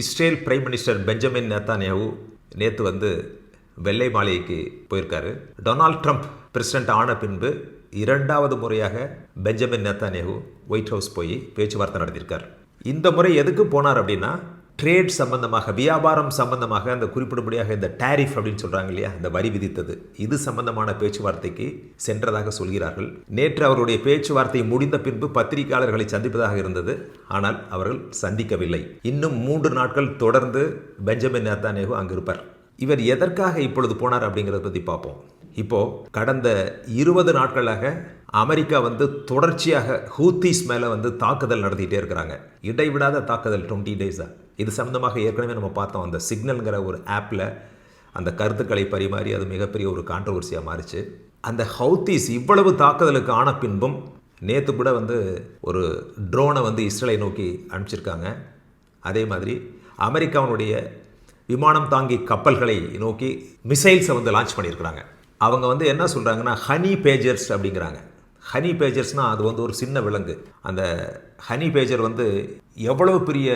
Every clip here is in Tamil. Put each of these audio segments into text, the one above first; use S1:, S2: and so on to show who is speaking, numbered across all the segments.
S1: Israel prime minister Benjamin Netanyahu நேற்று வந்து வெள்ளை மாளிகைக்கு போயிருக்காரு. டொனால்ட் ட்ரம்ப் பிரசிடென்ட் ஆன பின்பு இரண்டாவது முறையாக பெஞ்சமின் நேத்தானியாவு ஒயிட் ஹவுஸ் போய் பேச்சுவார்த்தை நடத்தியிருக்கார். இந்த முறை எதுக்கு போனார் அப்படின்னா ட்ரேட் சம்பந்தமாக வியாபாரம் சம்பந்தமாக அந்த குறிப்பிடும்படியாக இந்த டாரிஃப் அப்படின்னு சொல்கிறாங்க இல்லையா அந்த வரி விதித்தது. இது சம்பந்தமான பேச்சுவார்த்தைக்கு சென்றதாக சொல்கிறார்கள். நேற்று அவருடைய பேச்சுவார்த்தை முடிந்த பின்பு பத்திரிகையாளர்களை சந்திப்பதாக இருந்தது. ஆனால் அவர்கள் சந்திக்கவில்லை. இன்னும் மூன்று நாட்கள் தொடர்ந்து பெஞ்சமின் நேத்தானேகு அங்கு இருப்பார் இவர் எதற்காக இப்பொழுது போனார் அப்படிங்கிறத பற்றி பார்ப்போம். இப்போ கடந்த இருபது நாட்களாக அமெரிக்கா வந்து தொடர்ச்சியாக ஹூத்தீஸ் மேலே வந்து தாக்குதல் நடத்திட்டே இருக்கிறாங்க. இடைவிடாத தாக்குதல் டுவெண்ட்டி டேஸாக இது சம்மந்தமாக ஏற்கனவே நம்ம பார்த்தோம். அந்த சிக்னல்ங்கிற ஒரு ஆப்பில் அந்த கருத்துக்களை பரிமாறி அது மிகப்பெரிய ஒரு கான்ட்ரவர்சியாக மாறிச்சு. அந்த ஹவுத்தீஸ் இவ்வளவு தாக்குதலுக்கு ஆன பின்பும் நேற்று கூட வந்து ஒரு ட்ரோனை வந்து இஸ்ரேலை நோக்கி அனுப்பிச்சிருக்காங்க. அதே மாதிரி அமெரிக்காவினுடைய விமானம் தாங்கி கப்பல்களை நோக்கி மிசைல்ஸை வந்து லான்ச் பண்ணியிருக்கிறாங்க. அவங்க வந்து என்ன சொல்கிறாங்கன்னா ஹனி பேஜர்ஸ் அப்படிங்கிறாங்க. ஹனி பேஜர்ஸ்னால் அது வந்து ஒரு சின்ன விலங்கு. அந்த ஹனி பேஜர் வந்து எவ்வளோ பெரிய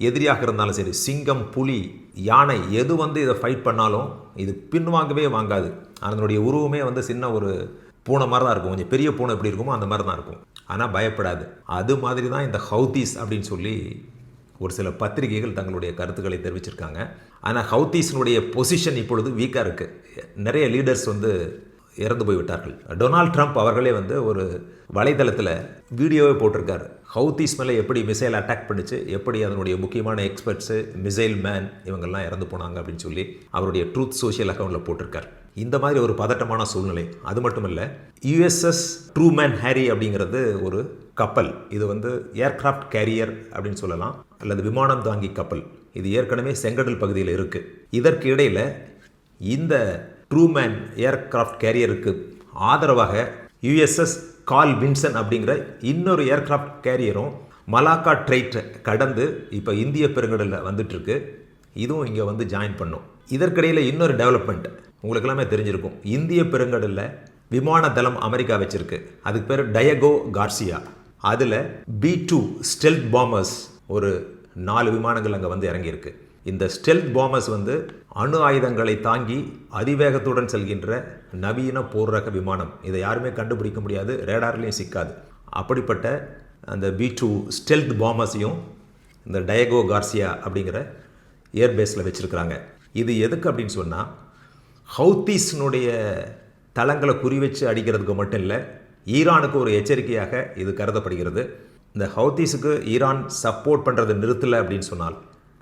S1: எதிரியாக இருந்தாலும் சரி சிங்கம் புலி யானை எது வந்து இதை ஃபைட் பண்ணாலும் இது பின்வாங்கவே வாங்காது. அதனுடைய உருவமே வந்து சின்ன ஒரு பூனை மாதிரி தான் இருக்கும். கொஞ்சம் பெரிய பூனை எப்படி இருக்குமோ அந்த மாதிரி தான் இருக்கும். ஆனால் பயப்படாது. அது மாதிரி தான் இந்த ஹவுதீஸ் அப்படின்னு சொல்லி ஒரு சில பத்திரிகைகள் தங்களுடைய கருத்துக்களை தெரிவிச்சிருக்காங்க. ஆனால் ஹவுத்தீஸினுடைய பொசிஷன் இப்பொழுது வீக்காக இருக்குது நிறைய லீடர்ஸ் வந்து இறந்து போய்விட்டார்கள் டொனால்ட் ட்ரம்ப் அவர்களே வந்து ஒரு வலைதளத்தில் வீடியோவே போட்டிருக்காரு. ஹவுத்தீஸ் மேலே எப்படி மிசைல் அட்டாக் பண்ணிச்சு எப்படி அதனுடைய முக்கியமான எக்ஸ்பர்ட்ஸு மிசைல் மேன் இவங்கெல்லாம் இறந்து போனாங்க அப்படின்னு சொல்லி அவருடைய ட்ரூத் சோஷியல் அக்கௌண்ட்டில் போட்டிருக்கார். இந்த மாதிரி ஒரு பதட்டமான சூழ்நிலை. அது மட்டும் இல்லை யுஎஸ்எஸ் ட்ரூமேன் ஹேரி அப்படிங்கிறது ஒரு கப்பல் இது வந்து ஏர்கிராஃப்ட் கேரியர் அப்படின்னு சொல்லலாம் அல்லது விமானம் தாங்கி கப்பல். இது ஏற்கனவே செங்கடல் பகுதியில் இருக்குது இதற்கு இடையில் இந்த ட்ரூமேன் ஏர்கிராஃப்ட் கேரியருக்கு ஆதரவாக யுஎஸ்எஸ் கால் வின்சன் அப்படிங்கிற இன்னொரு ஏர்கிராஃப்ட் கேரியரும் மலாக்கா ட்ரைட் கடந்து இப்போ இந்திய பெருங்கடலில் வந்துட்டுருக்கு. இதுவும் இங்கே வந்து ஜாயின் பண்ணும். இதற்கிடையில் இன்னொரு டெவலப்மெண்ட் உங்களுக்கு எல்லாமே தெரிஞ்சிருக்கும். இந்திய பெருங்கடலில் விமான தளம் அமெரிக்கா வச்சுருக்கு. அதுக்கு பேர் டயகோ கார்சியா. அதில் பி டூ ஸ்டெல்த் பாம்பர்ஸ் ஒரு நாலு விமானங்கள் அங்கே வந்து இறங்கியிருக்கு. இந்த ஸ்டெல்த் பாம்பர்ஸ் வந்து அணு ஆயுதங்களை தாங்கி அதிவேகத்துடன் செல்கின்ற நவீன போர் ரக விமானம். இதை யாருமே கண்டுபிடிக்க முடியாது ரேடார்லேயும் சிக்காது. அப்படிப்பட்ட அந்த பி டூ ஸ்டெல்த் பாம்பர்ஸையும் இந்த டயகோ கார்சியா அப்படிங்கிற ஏர்பேஸில் வச்சுருக்கிறாங்க. இது எதுக்கு அப்படின்னு சொன்னால் ஹவுத்தீஸ்னுடைய தளங்களை குறி வச்சு அடிக்கிறதுக்கு மட்டும் இல்லை ஈரானுக்கு ஒரு எச்சரிக்கையாக இது கருதப்படுகிறது. இந்த ஹவுத்தீஸுக்கு ஈரான் சப்போர்ட் பண்ணுறதை நிறுத்தலை அப்படின்னு சொன்னால்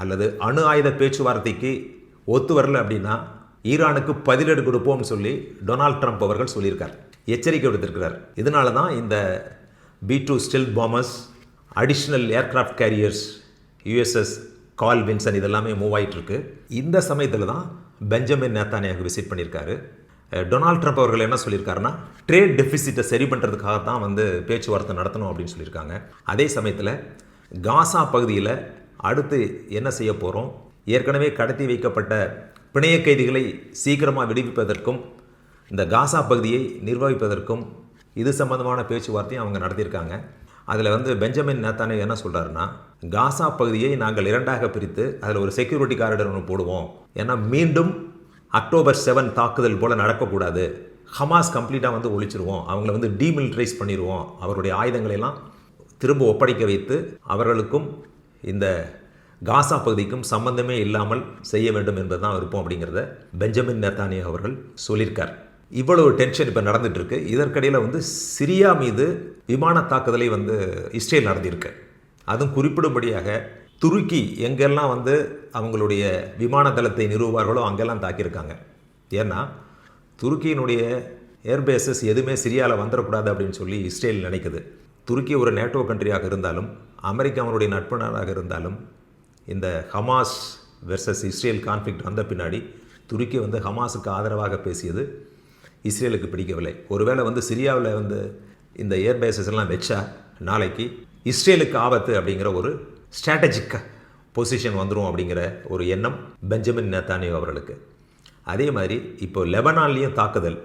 S1: அல்லது அணு ஆயுத பேச்சுவார்த்தைக்கு ஒத்து வரல அப்படின்னா ஈரானுக்கு பதிலடி கொடுப்போம்னு சொல்லி டொனால்ட் ட்ரம்ப் அவர்கள் சொல்லியிருக்கார். எச்சரிக்கை விடுத்திருக்கிறார். இதனால தான் இந்த B two stealth bombers additional aircraft carriers USS Carl Vinson இதெல்லாமே மூவ் ஆகிட்டுருக்கு இந்த சமயத்தில் தான் பெஞ்சமின் நேத்தானியாக விசிட் பண்ணியிருக்காரு. டொனால்ட் ட்ரம்ப் அவர்கள் என்ன சொல்லியிருக்காருன்னா ட்ரேட் டெஃபிசிட்டை சரி பண்ணுறதுக்காக தான் வந்து பேச்சுவார்த்தை நடத்தணும் அப்படின்னு சொல்லியிருக்காங்க. அதே சமயத்தில் காசா பகுதியில் அடுத்து என்ன செய்ய போகிறோம் ஏற்கனவே கடத்தி வைக்கப்பட்ட பிணைய கைதிகளை சீக்கிரமாக விடுவிப்பதற்கும் இந்த காசா பகுதியை நிர்வகிப்பதற்கும் இது சம்பந்தமான பேச்சுவார்த்தையும் அவங்க நடத்தியிருக்காங்க. அதில் வந்து பெஞ்சமின் நேத்தானே என்ன சொல்கிறாருன்னா காசா பகுதியை நாங்கள் இரண்டாக பிரித்து அதில் ஒரு செக்யூரிட்டி காரிடர் ஒன்று போடுவோம். ஏன்னா மீண்டும் அக்டோபர் செவன் தாக்குதல் போல் நடக்கக்கூடாது. ஹமாஸ் கம்ப்ளீட்டாக வந்து ஒழிச்சிருவோம். அவங்கள வந்து டீமிலிட்ரைஸ் பண்ணிடுவோம் அவருடைய ஆயுதங்களையெல்லாம் திரும்ப ஒப்படைக்க வைத்து அவர்களுக்கும் இந்த காசா பகுதிக்கும் சம்பந்தமே இல்லாமல் செய்ய வேண்டும் என்பது தான் விருப்பம் அப்படிங்கிறத பெஞ்சமின் நெத்தானியா அவர்கள் சொல்லியிருக்கார். இவ்வளவு டென்ஷன் இப்போ நடந்துகிட்ருக்கு இதற்கிடையில் வந்து சிரியா மீது விமான தாக்குதலை வந்து இஸ்ரேல் நடந்திருக்கு அதுவும் குறிப்பிடும்படியாக துருக்கி எங்கெல்லாம் வந்து அவங்களுடைய விமான தளத்தை நிறுவுவார்களோ அங்கெல்லாம் தாக்கியிருக்காங்க. ஏன்னா துருக்கியினுடைய ஏர்பேசஸ் எதுவுமே சிரியாவில் வந்துடக்கூடாது அப்படின்னு சொல்லி இஸ்ரேல் நினைக்குது. துருக்கி ஒரு நேட்டோ கண்ட்ரியாக இருந்தாலும் அமெரிக்காவுடைய நட்பு நாடாக இருந்தாலும் இந்த ஹமாஸ் வெர்சஸ் இஸ்ரேல் கான்ஃப்ளிக்ட் வந்த பின்னாடி துருக்கி வந்து ஹமாஸுக்கு ஆதரவாக பேசியது இஸ்ரேலுக்கு பிடிக்கவில்லை. ஒருவேளை வந்து சிரியாவில் வந்து இந்த ஏர்பேசஸ் எல்லாம் வச்சா நாளைக்கு இஸ்ரேலுக்கு ஆபத்து அப்படிங்கிற ஒரு ஸ்ட்ராட்டஜிக்காக பொசிஷன் வந்துடும் அப்படிங்கிற ஒரு எண்ணம் பெஞ்சமின் நேத்தானியோ அவர்களுக்கு. அதே மாதிரி இப்போ லெபனான்லேயும் தாக்குதல்.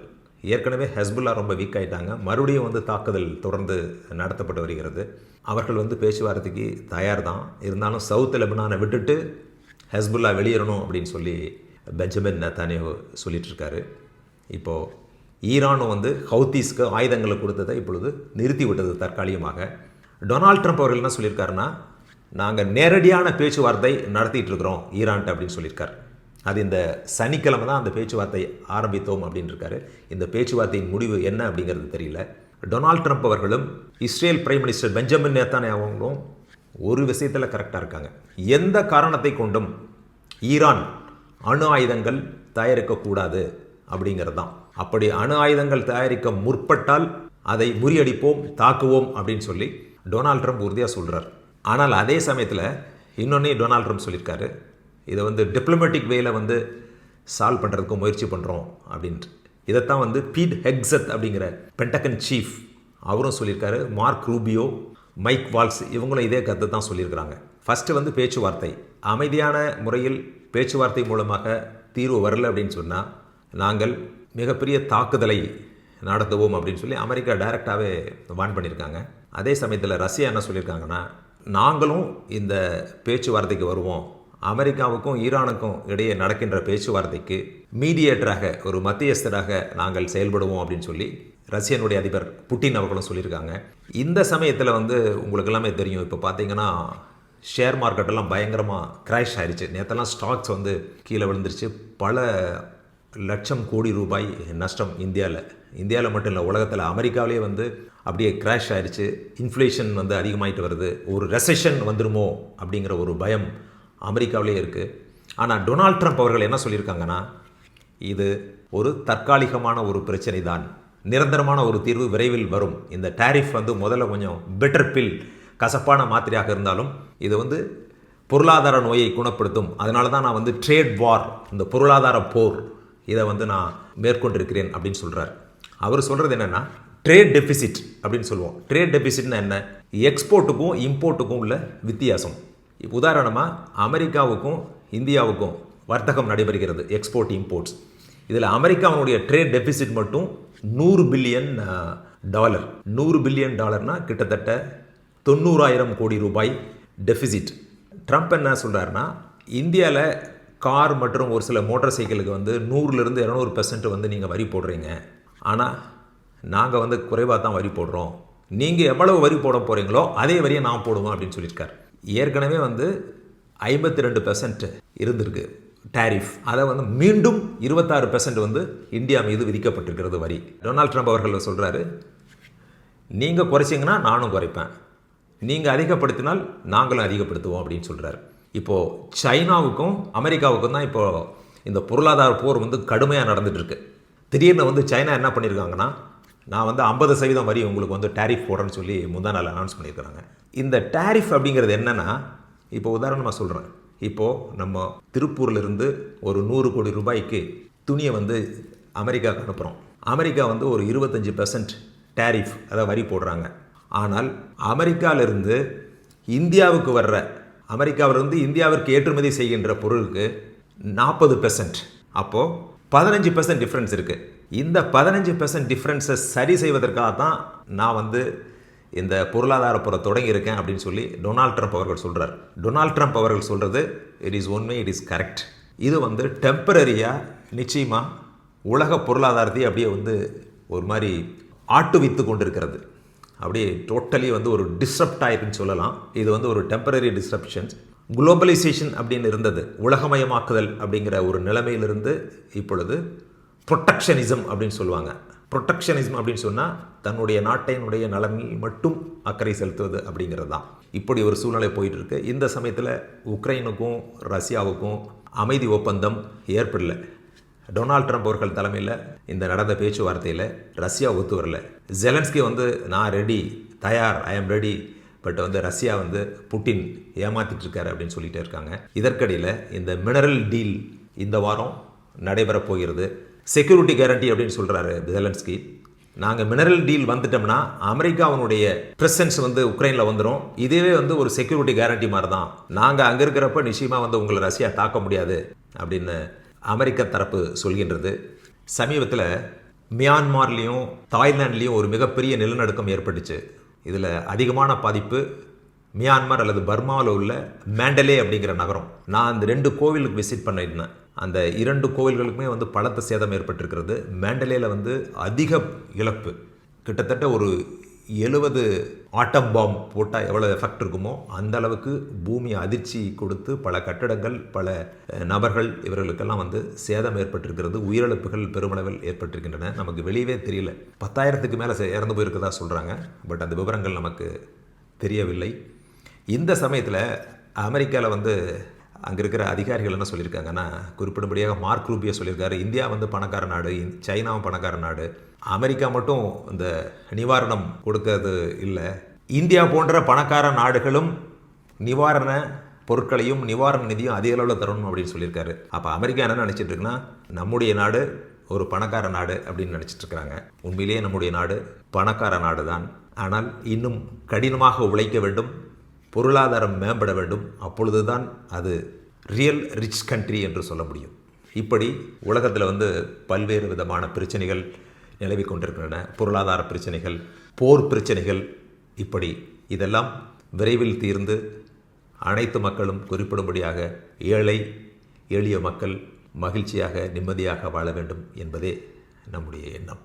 S1: ஏற்கனவே ஹெஸ்புல்லா ரொம்ப வீக் ஆகிட்டாங்க மறுபடியும் வந்து தாக்குதல் தொடர்ந்து நடத்தப்பட்டு வருகிறது. அவர்கள் வந்து பேச்சுவார்த்தைக்கு தயார் தான் இருந்தாலும் சவுத் லெபனானை விட்டுட்டு ஹெஸ்புல்லா வெளியேறணும் அப்படின்னு சொல்லி பெஞ்சமின் நத்தானியோ சொல்லிட்டு இப்போது ஈரானும் வந்து ஹவுத்தீஸ்க்கு ஆயுதங்களை கொடுத்ததை இப்பொழுது நிறுத்தி விட்டது தற்காலிகமாக. டொனால்ட் ட்ரம்ப் அவர்கள் என்ன சொல்லியிருக்காருன்னா நாங்கள் நேரடியான பேச்சுவார்த்தை நடத்திட்டு இருக்கிறோம் ஈரான்ட்ட அப்படின்னு சொல்லியிருக்காரு. அது இந்த சனிக்கிழமை தான் அந்த பேச்சுவார்த்தை ஆரம்பித்தோம் அப்படின்னு இருக்காரு இந்த பேச்சுவார்த்தையின் முடிவு என்ன அப்படிங்கிறது தெரியல. டொனால்ட் ட்ரம்ப் அவர்களும் Israel prime minister Benjamin Netanyahu அவங்களும் ஒரு விஷயத்தில் கரெக்டாக இருக்காங்க. எந்த காரணத்தை கொண்டும் ஈரான் அணு ஆயுதங்கள் தயாரிக்கக்கூடாது அப்படிங்கிறது தான். அப்படி அணு ஆயுதங்கள் தயாரிக்க முற்பட்டால் அதை முறியடிப்போம் தாக்குவோம் அப்படின்னு சொல்லி டொனால்ட் ட்ரம்ப் உறுதியாக சொல்கிறார் ஆனால் அதே சமயத்தில் இன்னொன்னே டொனால்ட் ட்ரம்ப் சொல்லியிருக்காரு இதை வந்து டிப்ளமேட்டிக் வேல வந்து சால்வ் பண்ணுறதுக்கு முயற்சி பண்ணுறோம் அப்படின்ட்டு. இதைத்தான் வந்து பீட் ஹெக்ஸத் அப்படிங்கிற பென்டகன் சீஃப் அவரும் சொல்லியிருக்காரு மார்க் ரூபியோ மைக் வால்ஸ் இவங்களும் இதே கருத்தை தான் சொல்லியிருக்கிறாங்க. ஃபஸ்ட்டு வந்து பேச்சுவார்த்தை. அமைதியான முறையில் பேச்சுவார்த்தை மூலமாக தீர்வு வரல அப்படின்னு சொன்னால் நாங்கள் மிகப்பெரிய தாக்குதலை நடத்துவோம் அப்படின்னு சொல்லி அமெரிக்கா டைரெக்டாகவே வான் பண்ணியிருக்காங்க. அதே சமயத்தில் ரஷ்யா என்ன சொல்லியிருக்காங்கன்னா நாங்களும் இந்த பேச்சுவார்த்தைக்கு வருவோம். அமெரிக்காவுக்கும் ஈரானுக்கும் இடையே நடக்கின்ற பேச்சுவார்த்தைக்கு மீடியேட்டராக ஒரு மத்தியஸ்தராக நாங்கள் செயல்படுவோம் அப்படின்னு சொல்லி ரஷ்யனுடைய அதிபர் புட்டின் அவர்களும் சொல்லியிருக்காங்க. இந்த சமயத்தில் வந்து உங்களுக்கு எல்லாமே தெரியும். இப்போ பார்த்தீங்கன்னா ஷேர் மார்க்கெட்டெல்லாம் பயங்கரமாக கிராஷ் ஆயிடுச்சு நேற்றெல்லாம் ஸ்டாக்ஸ் வந்து கீழே விழுந்துருச்சு. பல லட்சம் கோடி ரூபாய் நஷ்டம் இந்தியாவில் இந்தியாவில் மட்டும் இல்லை உலகத்தில் அமெரிக்காவிலே வந்து அப்படியே கிராஷ் ஆயிடுச்சு இன்ஃப்ளேஷன் வந்து அதிகமாயிட்டு வருது. ஒரு ரெசஷன் வந்துருமோ அப்படிங்கிற ஒரு பயம் அமெரிக்காவிலே இருக்குது ஆனால் டொனால்ட் ட்ரம்ப் அவர்கள் என்ன சொல்லியிருக்காங்கன்னா இது ஒரு தற்காலிகமான ஒரு பிரச்சனை தான் நிரந்தரமான ஒரு தீர்வு விரைவில் வரும். இந்த டேரிஃப் வந்து முதல்ல கொஞ்சம் பெட்டர் பில் கசப்பான மாத்திரையாக இருந்தாலும் இது வந்து பொருளாதார நோயை குணப்படுத்தும். அதனால தான் நான் வந்து ட்ரேட் வார் இந்த பொருளாதார போர் இதை வந்து நான் மேற்கொண்டிருக்கிறேன் அப்படின்னு சொல்கிறார் அவர் சொல்கிறது என்னென்னா ட்ரேட் டெபிசிட் அப்படின்னு சொல்லுவோம். ட்ரேட் டெபிசிட்னா என்ன? எக்ஸ்போர்ட்டுக்கும் இம்போர்ட்டுக்கும் உள்ள வித்தியாசம். இப்போ உதாரணமாக அமெரிக்காவுக்கும் இந்தியாவுக்கும் வர்த்தகம் நடைபெறுகிறது. எக்ஸ்போர்ட் இம்போர்ட்ஸ் இதில் அமெரிக்காவுடைய ட்ரேட் டெபிசிட் மட்டும் நூறு பில்லியன் டாலர் நூறு பில்லியன் டாலர்னால் கிட்டத்தட்ட தொண்ணூறாயிரம் கோடி ரூபாய் டெபிசிட் ட்ரம்ப் என்ன சொல்கிறாருன்னா இந்தியாவில் கார் மற்றும் ஒரு சில மோட்டார் சைக்கிளுக்கு வந்து நூறுலேருந்து இரநூறு பெர்சன்ட் வந்து நீங்கள் வரி போடுறீங்க. ஆனால் நாங்கள் வந்து குறைவாக தான் வரி போடுறோம். நீங்கள் எவ்வளவு வரி போட போகிறீங்களோ அதே வரியை நான் போடுவோம் அப்படின்னு சொல்லியிருக்கார். ஏற்கனவே வந்து ஐம்பத்தி ரெண்டு பெர்சன்ட் இருந்திருக்கு டேரிஃப் அதை வந்து மீண்டும் இருபத்தாறு பெர்சன்ட் வந்து இந்தியா மீது விதிக்கப்பட்டிருக்கிறது வரி. டொனால்ட் ட்ரம்ப் அவர்கள் சொல்கிறாரு நீங்கள் குறைச்சிங்கன்னா நானும் குறைப்பேன். நீங்கள் அதிகப்படுத்தினால் நாங்களும் அதிகப்படுத்துவோம் அப்படின்னு சொல்கிறாரு இப்போது சைனாவுக்கும் அமெரிக்காவுக்கும் தான் இப்போது இந்த பொருளாதார போர் வந்து கடுமையாக நடந்துகிட்ருக்கு திடீர்னு வந்து சைனா என்ன பண்ணியிருக்காங்கன்னா நான் வந்து ஐம்பது சதவீதம் வரி உங்களுக்கு வந்து டேரிஃப் போடுறேன்னு சொல்லி முந்தா நாள் அனௌன்ஸ் பண்ணியிருக்கிறாங்க. இந்த டேரிஃப் அப்படிங்கிறது என்னென்னா இப்போ உதாரணமாக சொல்கிறேன் இப்போது நம்ம திருப்பூர்லேருந்து ஒரு நூறு கோடி ரூபாய்க்கு துணியை வந்து அமெரிக்காவுக்கு அனுப்புகிறோம் அமெரிக்கா வந்து ஒரு இருபத்தஞ்சி பெர்சன்ட் டேரிஃப் அதை வரி போடுறாங்க. ஆனால் அமெரிக்காவிலிருந்து இந்தியாவுக்கு வர்ற அமெரிக்காவிலிருந்து இந்தியாவிற்கு ஏற்றுமதி செய்கின்ற பொருளுக்கு நாற்பது பெர்சன்ட் அப்போது பதினஞ்சு பெர்சன்ட் டிஃப்ரென்ஸ் இருக்குது இந்த பதினஞ்சு பெர்சன்ட் டிஃப்ரென்ஸை சரி செய்வதற்காக தான் நான் வந்து இந்த பொருளாதார புற தொடங்கியிருக்கேன் அப்படின்னு சொல்லி டொனால்ட் ட்ரம்ப் அவர்கள் சொல்கிறார் டொனால்ட் ட்ரம்ப் அவர்கள் சொல்கிறது it is one may it is correct இது வந்து டெம்பரரியாக நிச்சயமாக உலக பொருளாதாரத்தை அப்படியே வந்து ஒரு மாதிரி ஆட்டுவித்து கொண்டிருக்கிறது. அப்படியே டோட்டலி வந்து ஒரு டிஸ்டர்ப்ட் ஆயிருக்குன்னு சொல்லலாம். இது வந்து ஒரு டெம்பரரி டிஸ்டர்ப்ஷன்ஸ் குளோபலைசேஷன் அப்படின்னு இருந்தது உலகமயமாக்குதல் அப்படிங்கிற ஒரு நிலைமையிலிருந்து இப்பொழுது ப்ரொட்டக்ஷனிசம் அப்படின்னு சொல்லுவாங்க. ப்ரொட்டக்ஷனிசம் அப்படின்னு சொன்னால் தன்னுடைய நாட்டினுடைய நலனில் மட்டும் அக்கறை செலுத்துவது அப்படிங்கிறது தான். இப்படி ஒரு சூழ்நிலை போயிட்டு இருக்கு இந்த சமயத்தில் உக்ரைனுக்கும் ரஷ்யாவுக்கும் அமைதி ஒப்பந்தம் ஏற்படல. டொனால்ட் ட்ரம்ப் அவர்கள் தலைமையில் இந்த நடந்த பேச்சுவார்த்தையில் ரஷ்யா ஒத்து வரல. ஜெலன்ஸ்கி வந்து நான் ரெடி தயார் ஐ ஆம் ரெடி பட் வந்து ரஷ்யா வந்து புட்டின் ஏமாத்திட்டு இருக்காரு அப்படின்னு சொல்லிட்டு இருக்காங்க. இதற்கிடையில் இந்த மினரல் டீல் இந்த வாரம் நடைபெறப் போகிறது. செக்யூரிட்டி கேரண்டி அப்படின்னு சொல்கிறாரு ஜெலன்ஸ்கி. நாங்கள் மினரல் டீல் வந்துட்டோம்னா அமெரிக்காவுடைய ப்ரெசன்ஸ் வந்து உக்ரைனில் வந்துடும் இதுவே வந்து ஒரு செக்யூரிட்டி கேரண்டி மாதிரி தான் நாங்கள் அங்கே இருக்கிறப்ப நிச்சயமாக வந்து உங்களை ரஷ்யா தாக்க முடியாது அப்படின்னு அமெரிக்க தரப்பு சொல்கின்றது. சமீபத்தில் மியான்மார்லேயும் தாய்லாண்ட்லேயும் ஒரு மிகப்பெரிய நிலநடுக்கம் ஏற்பட்டுச்சு. இதில் அதிகமான பாதிப்பு மியான்மர் அல்லது பர்மாவில் உள்ள மேண்டலே அப்படிங்கிற நகரம். நான் அந்த ரெண்டு கோவிலுக்கு விசிட் பண்ணியிருந்தேன். அந்த இரண்டு கோவில்களுக்குமே வந்து பலத்த சேதம் ஏற்பட்டிருக்கிறது. மேண்டலேயில் வந்து அதிக இழப்பு. கிட்டத்தட்ட ஒரு எழுபது ஆட்டம் பாம் போட்டால் எவ்வளோ எஃபெக்ட் இருக்குமோ அந்த அளவுக்கு பூமி அதிர்ச்சி கொடுத்து பல கட்டடங்கள் பல நபர்கள் இவர்களுக்கெல்லாம் வந்து சேதம் ஏற்பட்டிருக்கிறது. உயிரிழப்புகள் பெருமளவில் ஏற்பட்டிருக்கின்றன. நமக்கு வெளியவே தெரியல. பத்தாயிரத்துக்கு மேலே இறந்து போயிருக்கதா சொல்கிறாங்க பட் அந்த விவரங்கள் நமக்கு தெரியவில்லை. இந்த சமயத்தில் அமெரிக்காவில் வந்து அங்கே இருக்கிற அதிகாரிகள் என்ன சொல்லியிருக்காங்கன்னா குறிப்பிடும்படியாக மார்க் ரூபியா சொல்லியிருக்காரு. இந்தியா வந்து பணக்கார நாடு சைனாவும் பணக்கார நாடு. அமெரிக்கா மட்டும் இந்த நிவாரணம் கொடுக்கறது இல்லை. இந்தியா போன்ற பணக்கார நாடுகளும் நிவாரண பொருட்களையும் நிவாரண நிதியும் அதிக அளவில் தரணும் அப்படின்னு சொல்லியிருக்காரு. அப்போ அமெரிக்கா என்ன நினச்சிட்டு இருக்குன்னா நம்முடைய நாடு ஒரு பணக்கார நாடு அப்படின்னு நினச்சிட்டு இருக்கிறாங்க உண்மையிலேயே நம்முடைய நாடு பணக்கார நாடு தான் ஆனால் இன்னும் கடினமாக உழைக்க வேண்டும். பொருளாதாரம் மேம்பட வேண்டும். அப்பொழுதுதான் அது ரியல் ரிச் கண்ட்ரி என்று சொல்ல முடியும். இப்படி உலகத்தில் வந்து பல்வேறு விதமான பிரச்சனைகள் நிலவி கொண்டிருக்கின்றன. பொருளாதார பிரச்சனைகள் போர் பிரச்சனைகள் இப்படி இதெல்லாம் விரைவில் தீர்ந்து அனைத்து மக்களும் குறிப்பிடும்படியாக ஏழை எளிய மக்கள் மகிழ்ச்சியாக நிம்மதியாக வாழ வேண்டும் என்பதே நம்முடைய எண்ணம்.